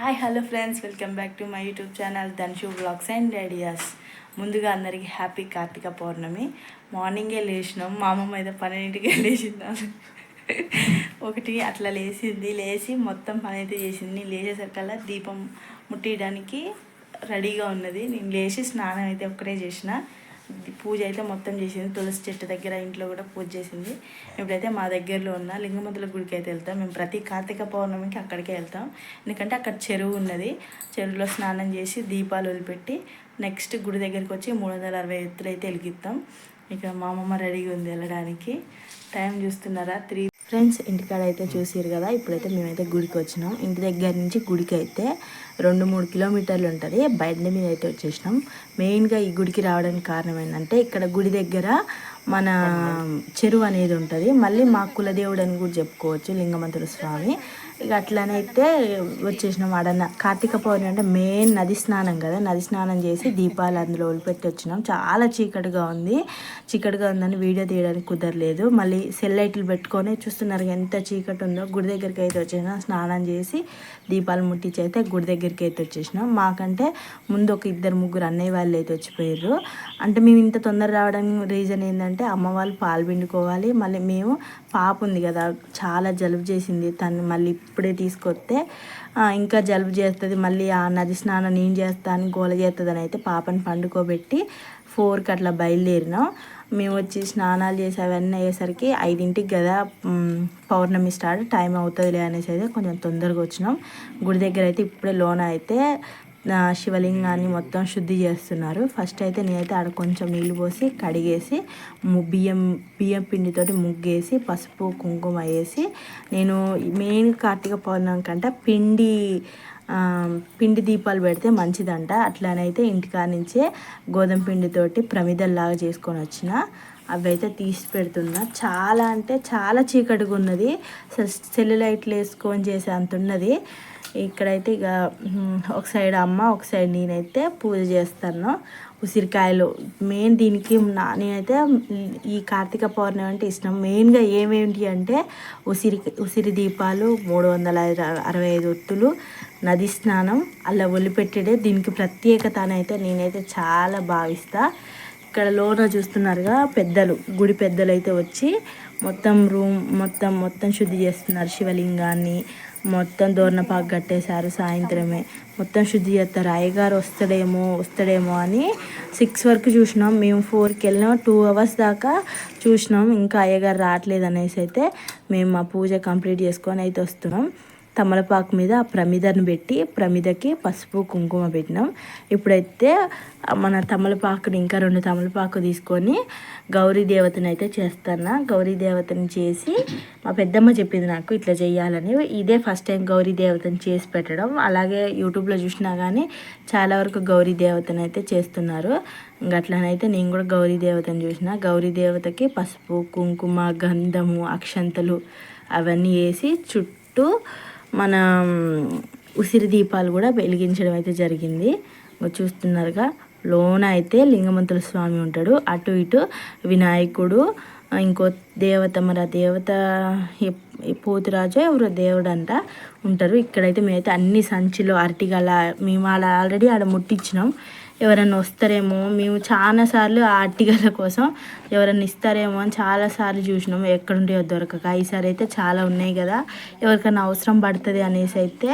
Hi hello friends welcome back to my YouTube channel Dhanshu blogs and ideas ముందుగా అందరికీ happy Karthika పౌర్ణమి. మార్నింగే లేచినాం మా అమ్మమ్మ అయితే పన్నెండింటికి లేచింది. ఒకటి అట్లా లేచింది లేచి మొత్తం పని అయితే చేసింది. నేను లేచేసరికల్లా దీపం ముట్టియడానికి రెడీగా ఉన్నది. నేను లేచి స్నానం అయితే ఒక్కటే చేసిన. పూజ అయితే మొత్తం చేసింది. తులసి చెట్టు దగ్గర ఇంట్లో కూడా పూజ చేసింది. ఇప్పుడైతే మా దగ్గరలో ఉన్న లింగమంతుల గుడికి అయితే వెళ్తాం. మేము ప్రతి కార్తీక పౌర్ణమికి అక్కడికే వెళ్తాం. ఎందుకంటే అక్కడ చెరువు ఉన్నది. చెరువులో స్నానం చేసి దీపాలు వదిలిపెట్టి నెక్స్ట్ గుడి దగ్గరికి వచ్చి మూడు వందల అరవై ఎత్తులు అయితే వెలిగిస్తాం. ఇక మా అమ్మమ్మ రెడీగా ఉంది వెళ్ళడానికి. టైం చూస్తున్నారా? త్రీ ఫ్రెండ్స్ ఇంటికాడ అయితే చూసారు కదా ఇప్పుడైతే మేమైతే గుడికి వచ్చినాం. ఇంటి దగ్గర నుంచి గుడికి అయితే రెండు మూడు కిలోమీటర్లు ఉంటుంది. బండి మీద అయితే వచ్చేసినాం. మెయిన్గా ఈ గుడికి రావడానికి కారణం ఏంటంటే ఇక్కడ గుడి దగ్గర మన చెరువు అనేది ఉంటుంది. మళ్ళీ మా కులదేవుడు అని కూడా చెప్పుకోవచ్చు లింగమంతుల స్వామి. ఇక అట్లనైతే వచ్చేసినాం ఆడన్న. కార్తీక పౌర్ణమి అంటే మెయిన్ నది స్నానం కదా. నది స్నానం చేసి దీపాలు అందులో వదిలిపెట్టి వచ్చినాం. చాలా చీకటిగా ఉంది. చీకటిగా ఉందని వీడియో తీయడానికి కుదరలేదు. మళ్ళీ సెల్ లైట్లు పెట్టుకొని చూస్తున్నారు ఎంత చీకటి ఉందో. గుడి దగ్గరికి అయితే వచ్చేసినాం. స్నానం చేసి దీపాలు ముట్టించి అయితే గుడి దగ్గరికి అయితే వచ్చేసినాం. మాకంటే ముందు ఒక ఇద్దరు ముగ్గురు అన్నయ్య వాళ్ళు అయితే వచ్చిపోయారు అంటే మేము ఇంత తొందర రావడానికి రీజన్ ఏంటంటే అమ్మ వాళ్ళు పాలు పిండుకోవాలి. మళ్ళీ మేము పాప ఉంది కదా చాలా జలుబు చేసింది. తను మళ్ళీ ఇప్పుడే తీసుకొస్తే ఇంకా జలుబు చేస్తుంది. మళ్ళీ ఆ నది స్నానం నేను చేస్తా అని గోల చేస్తుంది అని అయితే పాపని పండుకోబెట్టి ఫోర్కి అట్లా బయలుదేరినాం. మేము వచ్చి స్నానాలు చేసి అవన్నీ అయ్యేసరికి ఐదింటికి కదా పౌర్ణమి స్టార్ట్ టైం అవుతుందిలే అనేసి అయితే కొంచెం తొందరగా వచ్చినాం. గుడి దగ్గర అయితే ఇప్పుడే లోన అయితే శివలింగాన్ని మొత్తం శుద్ధి చేస్తున్నారు. ఫస్ట్ అయితే నేనైతే ఆడ కొంచెం నీళ్ళు పోసి కడిగేసి బియ్యం బియ్యం పిండితోటి ముగ్గేసి పసుపు కుంకుమ వేసి నేను మెయిన్ కార్తీక పౌర్ణమి కంటే పిండి పిండి దీపాలు పెడితే మంచిదంట. అట్లానైతే ఇంటికా నుంచే గోధుమ పిండితోటి ప్రమిదల్లాగా చేసుకొని వచ్చిన. అవి అయితే తీసి పెడుతున్నా. చాలా అంటే చాలా చీకటిగా ఉన్నది సెల్యులైట్లు వేసుకొని చేసే అంత ఉన్నది. ఇక్కడైతే ఇక ఒక సైడ్ అమ్మ ఒక సైడ్ నేనైతే పూజ చేస్తాను. ఉసిరికాయలు. మెయిన్ దీనికి నా నేనైతే ఈ కార్తీక పౌర్ణమి అంటే ఇష్టం. మెయిన్గా ఏమేంటి అంటే ఉసిరి ఉసిరి దీపాలు మూడు వందల అరవై ఐదు ఒత్తులు నది స్నానం అలా ఒలిపెట్టడే దీనికి ప్రత్యేకత అయితే నేనైతే చాలా భావిస్తా. ఇక్కడ లోన చూస్తున్నారుగా పెద్దలు గుడి పెద్దలు అయితే వచ్చి మొత్తం రూమ్ మొత్తం మొత్తం శుద్ధి చేస్తున్నారు. శివలింగాన్ని మొత్తం దోర్నపాకు కట్టేశారు సాయంత్రమే. మొత్తం శుద్ధి చేస్తారు. అయ్యగారు వస్తాడేమో వస్తాడేమో అని సిక్స్ వరకు చూసినాం. మేము ఫోర్కి వెళ్ళినాం. టూ అవర్స్ దాకా చూసినాం. ఇంకా అయ్యగారు రావట్లేదు అనేసి అయితే మేము మా పూజ కంప్లీట్ చేసుకొని అయితే వస్తున్నాం. తమలపాకు మీద ఆ ప్రమిదను పెట్టి ప్రమిదకి పసుపు కుంకుమ పెట్టినాం. ఇప్పుడైతే మన తమలపాకుని ఇంకా రెండు తమలపాకు తీసుకొని గౌరీ దేవతని అయితే చేస్తాను. గౌరీ దేవతని చేసి మా పెద్దమ్మ చెప్పింది నాకు ఇట్లా చేయాలని ఇదే ఫస్ట్ టైం గౌరీ దేవతని చేసి పెట్టడం. అలాగే యూట్యూబ్లో చూసినా కానీ చాలా వరకు గౌరీ దేవతని అయితే చేస్తున్నారు. ఇంకా అట్లనైతే నేను కూడా గౌరీ దేవతని చూసిన. గౌరీ దేవతకి పసుపు కుంకుమ గంధము అక్షంతలు అవన్నీ వేసి చుట్టూ మన ఉసిరి దీపాలు కూడా వెలిగించడం అయితే జరిగింది. చూస్తున్నారుగా లోన అయితే లింగమంతుల స్వామి ఉంటాడు. అటు ఇటు వినాయకుడు ఇంకో దేవత మరి ఆ దేవత పోతురాజు ఎవరో దేవుడు అంట ఉంటారు. ఇక్కడైతే మేమైతే అన్ని సంచిలో అరటిగల మేము అలా ఆల్రెడీ ఆడ ముట్టించినాం. ఎవరైనా వస్తారేమో మేము చాలాసార్లు ఆ అట్టిగల కోసం ఎవరైనా ఇస్తారేమో అని చాలాసార్లు చూసినాము. ఎక్కడుండే దొరకక. ఈసారి అయితే చాలా ఉన్నాయి కదా. ఎవరికైనా అవసరం పడుతుంది అనేసి అయితే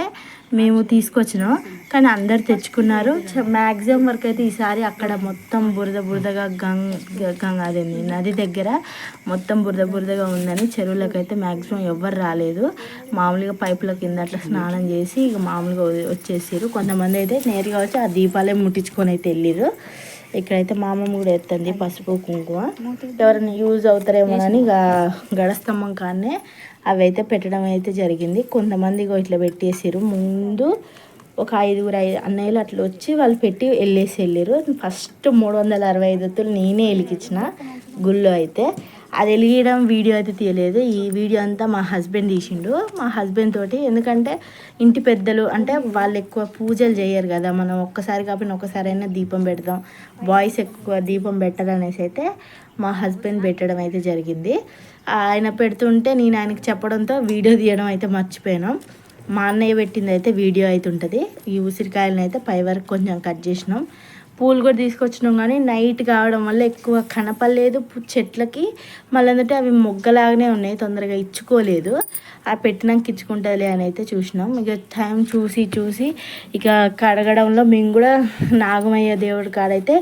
మేము తీసుకొచ్చినాం. కానీ అందరు తెచ్చుకున్నారు. మ్యాక్సిమం వరకు అయితే ఈసారి అక్కడ మొత్తం బురద బురదగా గంగ గంగ అదేంది నది దగ్గర మొత్తం బురద బురదగా ఉందని చెరువులకు అయితే మ్యాక్సిమం ఎవ్వరు రాలేదు. మామూలుగా పైపుల కింద అట్లా స్నానం చేసి ఇక మామూలుగా వచ్చేసారు కొంతమంది అయితే నేరుగా వచ్చి ఆ దీపాలే ముట్టించుకొని అయితే వెళ్ళారు ఇక్కడైతే మా అమ్మమ్మ కూడా ఎత్తండి పసుపు కుంకుమ. ఎవరైనా యూజ్ అవుతారేమో అని ఇక గడస్తంభం కానీ అవి అయితే పెట్టడం అయితే జరిగింది. కొంతమంది ఇట్లా పెట్టేసారు ముందు ఒక ఐదుగురు ఐదు అన్నయ్యలు అట్లా వచ్చి వాళ్ళు పెట్టి వెళ్ళేసి వెళ్ళారు ఫస్ట్ మూడు వందల అరవై ఐదు నేనే వెలిగించిన గుళ్ళో అయితే. అది వెలిగడం వీడియో అయితే తీయలేదు. ఈ వీడియో అంతా మా హస్బెండ్ తీసిండు. మా హస్బెండ్ తోటి ఎందుకంటే ఇంటి పెద్దలు అంటే వాళ్ళు ఎక్కువ పూజలు చేయరు కదా. మనం ఒక్కసారి కాకపోయినా ఒక్కసారైనా అయినా దీపం పెడతాం. బాయ్స్ ఎక్కువ దీపం పెట్టాలనేసి అయితే మా హస్బెండ్ పెట్టడం అయితే జరిగింది. ఆయన పెడుతుంటే నేను ఆయనకి చెప్పడంతో వీడియో తీయడం అయితే మర్చిపోయాను. మా అన్నయ్య పెట్టింది అయితే వీడియో అయితే ఉంటుంది. ఈ ఉసిరికాయలను అయితే పై వరకు కొంచెం కట్ చేసినాం. పూలు కూడా తీసుకొచ్చినాం కానీ నైట్ కావడం వల్ల ఎక్కువ కనపడలేదు చెట్లకి. మళ్ళీ ఏంటంటే అవి మొగ్గలాగానే ఉన్నాయి తొందరగా ఇచ్చుకోలేదు. ఆ పెట్టినాక ఇచ్చుకుంటుందిలే అని అయితే చూసినాం. ఇక టైం చూసి చూసి ఇక కడగడంలో మేము కూడా నాగమయ్య దేవుడి కాడైతే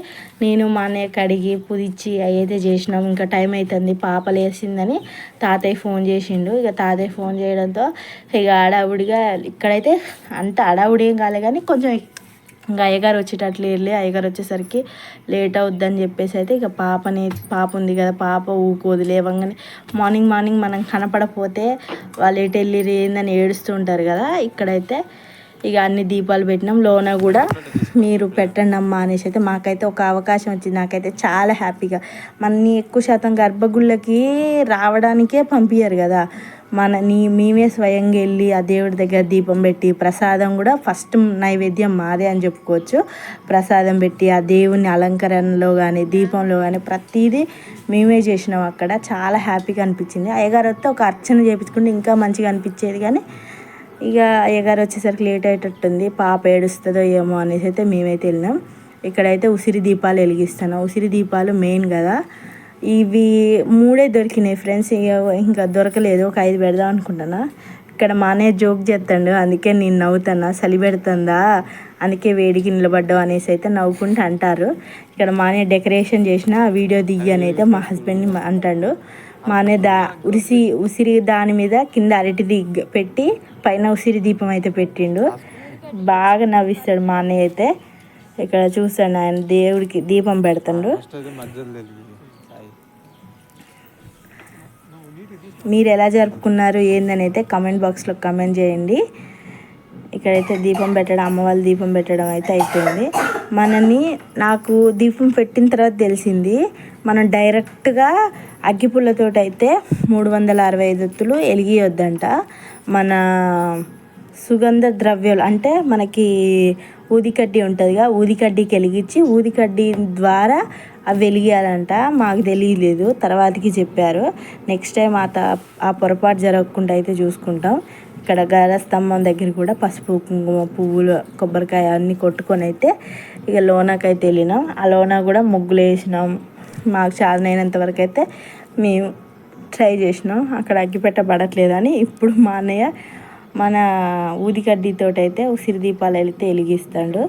నేను మా అన్నయ్య కడిగి పుదిచ్చి అవి అయితే చేసినాం. ఇంకా టైం అవుతుంది పాప లేసిందని తాతయ్య ఫోన్ చేసిండు. ఇక తాతయ్య ఫోన్ చేయడంతో ఇక అడావుడిగా ఇక్కడైతే అంత అడావుడి ఏం కాలే కానీ కొంచెం ఇంకా అయ్యగారు వచ్చేటట్లు వెళ్ళి అయ్యగారు వచ్చేసరికి లేట్ అవుద్దని చెప్పేసి అయితే ఇక పాపని పాప ఉంది కదా పాప ఊకు వదిలేవంగానే మార్నింగ్ మార్నింగ్ మనం కనపడపోతే వాళ్ళు ఎటు వెళ్ళిరి ఏందని ఏడుస్తూ ఉంటారు కదా. ఇక్కడైతే ఇక అన్ని దీపాలు పెట్టినాం. లోన కూడా మీరు పెట్టండి అమ్మా అనేసి అయితే మాకైతే ఒక అవకాశం వచ్చింది. నాకైతే చాలా హ్యాపీగా. మనని ఎక్కువ శాతం గర్భగుళ్ళకి రావడానికే పంపించారు కదా. మన నీ మేమే స్వయంగా వెళ్ళి ఆ దేవుడి దగ్గర దీపం పెట్టి ప్రసాదం కూడా ఫస్ట్ నైవేద్యం మాదే అని చెప్పుకోవచ్చు. ప్రసాదం పెట్టి ఆ దేవుని అలంకరణలో కానీ దీపంలో కానీ ప్రతిదీ మేమే చేసినాం అక్కడ. చాలా హ్యాపీగా అనిపించింది. అయ్యగారు వస్తే ఒక అర్చన చేయించుకుంటే ఇంకా మంచిగా అనిపించేది కానీ ఇక అయ్యగారు వచ్చేసరికి లేట్ అయ్యేటట్టుంది. పాప ఏడుస్తుందో ఏమో అనేసి అయితే మేమైతే వెళ్ళినాం. ఇక్కడైతే ఉసిరి దీపాలు వెలిగిస్తాను ఉసిరి దీపాలు మెయిన్ కదా. ఇవి మూడే దొరికినాయి ఫ్రెండ్స్. ఇంకా దొరకలేదు. ఒక ఐదు పెడదాం అనుకుంటున్నా. ఇక్కడ మానే జోక్ చేస్తాడు. అందుకే నేను నవ్వుతాను చలి పెడుతుందా? అందుకే వేడికి నిలబడ్డావు అనేసి అయితే నవ్వుకుంటూ అంటారు. ఇక్కడ మానే డెకరేషన్ చేసిన వీడియో దిగి అని అయితే మా హస్బెండ్ని అంటాడు. మానే దా ఉరిసి ఉసిరి దాని మీద కింద అరటి దిగ్ పెట్టి పైన ఉసిరి దీపం అయితే పెట్టిండు. బాగా నవ్విస్తాడు మా అన్నయ్య అయితే. ఇక్కడ చూస్తాడు ఆయన దేవుడికి దీపం పెడతాడు. మీరు ఎలా జరుపుకున్నారు ఏందని అయితే కమెంట్ బాక్స్లో కమెంట్ చేయండి. ఇక్కడైతే దీపం పెట్టడం అమ్మ వాళ్ళ దీపం పెట్టడం అయితే అయిపోయింది. మనని నాకు దీపం పెట్టిన తర్వాత తెలిసింది మనం డైరెక్ట్గా అగ్గిపుల్లతోటి అయితే మూడు వందల అరవై ఐదు ఒత్తులు వెలిగియొద్దంట మన సుగంధ ద్రవ్యాలు అంటే మనకి ఊదికడ్డి ఉంటుందిగా ఊదికడ్డికి వెలిగించి ఊదికడ్డి ద్వారా అవి వెలిగియాలంట మాకు తెలియలేదు తర్వాతకి చెప్పారు. నెక్స్ట్ టైం ఆ ఆ పొరపాటు జరగకుండా అయితే చూసుకుంటాం. ఇక్కడ గల స్తంభం దగ్గర కూడా పసుపు కుంకుమ పువ్వులు కొబ్బరికాయ అన్నీ కొట్టుకొని అయితే ఇక లోనకైతే వెళ్ళినాం. ఆ లోన కూడా ముగ్గులు వేసినాం. మాకు చాలనైనంత వరకు అయితే మేము ట్రై చేసినాం. అక్కడ అగ్గిపెట్ట పడట్లేదని. ఇప్పుడు మా అన్నయ్య మన ఊదికడ్డితో అయితే ఉసిరి దీపాలు వెళితే వెలిగిస్తాడు.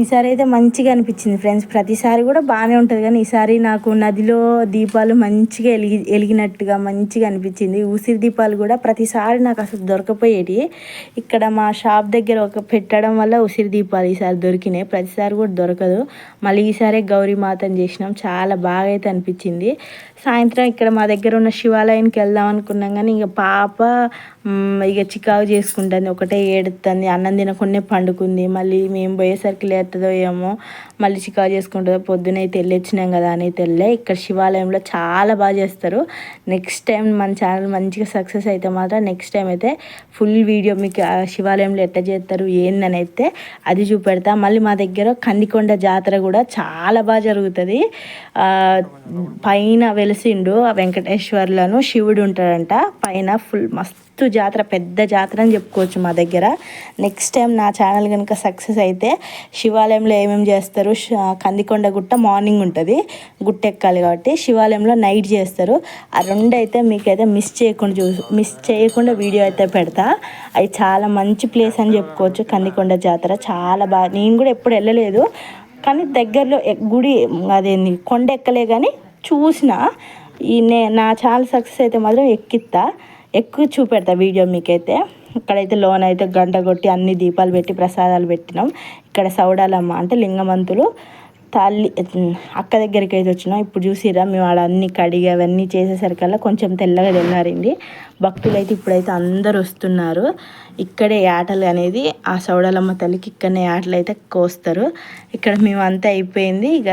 ఈసారి అయితే మంచిగా అనిపించింది ఫ్రెండ్స్. ప్రతిసారి కూడా బాగానే ఉంటుంది కానీ ఈసారి నాకు నదిలో దీపాలు మంచిగా వెలిగి వెలిగినట్టుగా మంచిగా అనిపించింది. ఉసిరి దీపాలు కూడా ప్రతిసారి నాకు అసలు దొరకపోయేటి. ఇక్కడ మా షాప్ దగ్గర ఒక పెట్టడం వల్ల ఉసిరి దీపాలు ఈసారి దొరికినాయి. ప్రతిసారి కూడా దొరకదు. మళ్ళీ ఈసారి గౌరీ మాతను చేసినాం. చాలా బాగా అయితే అనిపించింది. సాయంత్రం ఇక్కడ మా దగ్గర ఉన్న శివాలయానికి వెళ్దాం అనుకున్నాం కానీ ఇక పాప ఇక చికాకు చేసుకుంటుంది. ఒకటే ఏడుతుంది అన్నం తినకుండా పండుకుంది. మళ్ళీ మేము పోయేసరికి లేతుందో ఏమో మళ్ళీ చికాకు చేసుకుంటుందో పొద్దునైతే వెళ్ళొచ్చినాం కదా అని తెల్లే. ఇక్కడ శివాలయంలో చాలా బాగా చేస్తారు. నెక్స్ట్ టైం మన ఛానల్ మంచిగా సక్సెస్ అయితే మాత్రం నెక్స్ట్ టైం అయితే ఫుల్ వీడియో మీకు ఆ శివాలయంలో ఎట్లా చేస్తారు ఏందని అయితే అది చూపెడతా. మళ్ళీ మా దగ్గర కందికొండ జాతర కూడా చాలా బాగా జరుగుతుంది. పైన వెళ్ళి వెలిసిండు ఆ వెంకటేశ్వర్లను. శివుడు ఉంటాడంట. పైన ఫుల్ మస్తు జాతర పెద్ద జాతర అని చెప్పుకోవచ్చు మా దగ్గర. నెక్స్ట్ టైం నా ఛానల్ కనుక సక్సెస్ అయితే శివాలయంలో ఏమేమి చేస్తారు? కందికొండ గుట్ట మార్నింగ్ ఉంటుంది. గుట్ట ఎక్కాలి కాబట్టి శివాలయంలో నైట్ చేస్తారు. ఆ రెండు అయితే మీకైతే మిస్ చేయకుండా చూ మిస్ చేయకుండా వీడియో అయితే పెడతా. అది చాలా మంచి ప్లేస్ అని చెప్పుకోవచ్చు కందికొండ జాతర. చాలా బాగా నేను కూడా ఎప్పుడు వెళ్ళలేదు. కానీ దగ్గరలో గుడి అదేంది కొండ ఎక్కలే కానీ చూసిన ఈ నే నా ఛానల్ సక్సెస్ అయితే మాత్రం ఎక్కిస్తా ఎక్కువ చూపెడతా వీడియో మీకైతే. ఇక్కడైతే లోన్ అయితే గంట కొట్టి అన్ని దీపాలు పెట్టి ప్రసాదాలు పెట్టినాం. ఇక్కడ సౌడాలమ్మ అంటే లింగమంతులు తల్లి అక్క దగ్గరికి అయితే వచ్చినాం. ఇప్పుడు చూసిరా మేము ఆడ అన్ని కడిగి అవన్నీ చేసేసరికల్లా కొంచెం తెల్లగా తెల్లారింది. భక్తులు అయితే ఇప్పుడైతే అందరు వస్తున్నారు. ఇక్కడే ఆటలు అనేది ఆ సౌడాలమ్మ తల్లికి ఇక్కడనే ఆటలు అయితే కోస్తారు. ఇక్కడ మేమంతా అయిపోయింది. ఇక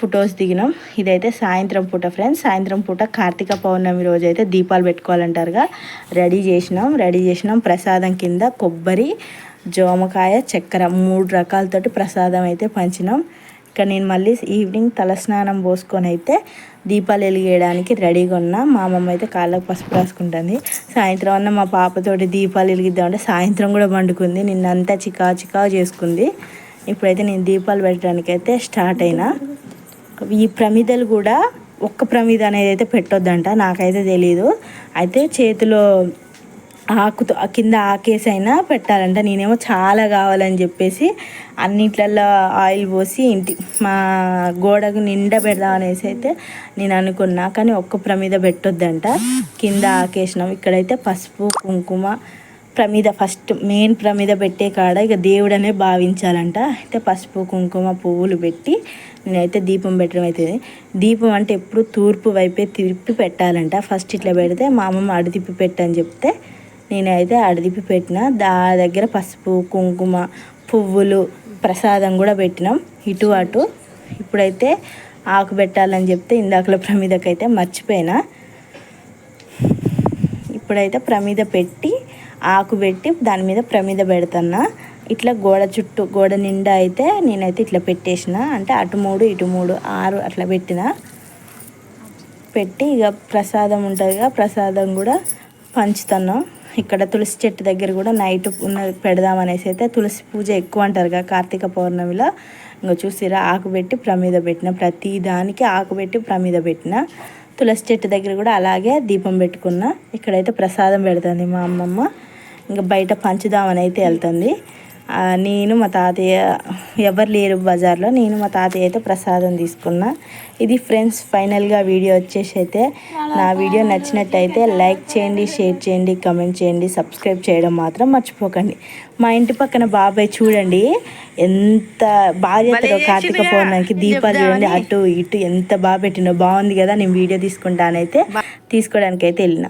ఫొటోస్ దిగినాం. ఇదైతే సాయంత్రం పూట ఫ్రెండ్స్. సాయంత్రం పూట కార్తీక పౌర్ణమి రోజు అయితే దీపాలు పెట్టుకోవాలంటారుగా. రెడీ చేసినాం. రెడీ చేసినాం. ప్రసాదం కింద కొబ్బరి జోమకాయ చక్కెర మూడు రకాలతోటి ప్రసాదం అయితే పంచినాం. ఇక్కడ నేను మళ్ళీ ఈవినింగ్ తలస్నానం పోసుకొని అయితే దీపాలు వెలిగేయడానికి రెడీగా ఉన్నా. మా అమ్మమ్మ అయితే కాళ్ళకు పసుపు రాసుకుంటుంది. సాయంత్రం అన్న మా పాపతోటి దీపాలు వెలిగిద్దామంటే సాయంత్రం కూడా పండుకుంది. నిన్నంతా చికా చికా చేసుకుంది. ఇప్పుడైతే నేను దీపాలు పెట్టడానికి అయితే స్టార్ట్ అయినా. ఈ ప్రమిదలు కూడా ఒక్క ప్రమిద అనేది అయితే పెట్టొద్దంట నాకైతే తెలీదు. అయితే చేతిలో ఆకుతో కింద ఆకేసి అయినా పెట్టాలంట. నేనేమో చాలా కావాలని చెప్పేసి అన్నిట్లలో ఆయిల్ పోసి ఇంటి మా గోడకు నిండా పెడదాం అనేసి అయితే నేను అనుకున్నా. కానీ ఒక్క ప్రమిద పెట్టొద్దంట. కింద ఆకేసినాం ఇక్కడైతే పసుపు కుంకుమ ప్రమిద ఫస్ట్ మెయిన్ ప్రమిద పెట్టే కాడ ఇక దేవుడనే భావించాలంట. అయితే పసుపు కుంకుమ పువ్వులు పెట్టి నేనైతే దీపం పెట్టడం అవుతుంది దీపం అంటే ఎప్పుడు తూర్పు వైపే తిప్పి పెట్టాలంట. ఫస్ట్ ఇట్లా పెడితే మా అమ్మమ్మ అడిదిప్పి పెట్టని చెప్తే నేనైతే అడదిప్పి పెట్టిన. దా దగ్గర పసుపు కుంకుమ పువ్వులు ప్రసాదం కూడా పెట్టినాం. ఇటు అటు. ఇప్పుడైతే ఆకు పెట్టాలని చెప్తే ఇందాకల ప్రమిదకైతే మర్చిపోయినా. ఇప్పుడైతే ప్రమిద పెట్టి ఆకు పెట్టి దాని మీద ప్రమిద పెడుతున్నా. ఇట్లా గోడ చుట్టూ గోడ నిండా అయితే నేనైతే ఇట్లా పెట్టేసిన. అంటే అటు మూడు ఇటు మూడు ఆరు అట్లా పెట్టిన. పెట్టి ఇక ప్రసాదం ఉంటుందిగా ప్రసాదం కూడా పంచుతున్నాం. ఇక్కడ తులసి చెట్టు దగ్గర కూడా నైట్ ఉన్న పెడదామనేసి అయితే తులసి పూజ ఎక్కువ అంటారు కదా కార్తీక పౌర్ణమిలో. ఇంకా చూసిరా ఆకు పెట్టి ప్రమిద పెట్టిన. ప్రతి దానికి ఆకు పెట్టి ప్రమిద పెట్టిన. తులసి చెట్టు దగ్గర కూడా అలాగే దీపం పెట్టుకున్న. ఇక్కడైతే ప్రసాదం పెడుతుంది మా అమ్మమ్మ. ఇంకా బయట పంచుదామని అయితే వెళ్తుంది నేను మా తాతయ్య ఎవరు లేరు బజార్లో నేను మా తాతయ్య అయితే ప్రసాదం తీసుకున్నా. ఇది ఫ్రెండ్స్ ఫైనల్గా వీడియో వచ్చేసి అయితే నా వీడియో నచ్చినట్టయితే లైక్ చేయండి షేర్ చేయండి కమెంట్ చేయండి సబ్స్క్రైబ్ చేయడం మాత్రం మర్చిపోకండి. మా ఇంటి పక్కన బాబాయ్ చూడండి ఎంత బాగా చేస్తాడో కార్తీక పౌర్ణమికి దీపాలు చూడండి అటు ఇటు ఎంత బాగా పెట్టిండో బాగుంది కదా నేను వీడియో తీసుకుంటానైతే తీసుకోవడానికి అయితే వెళ్ళిన.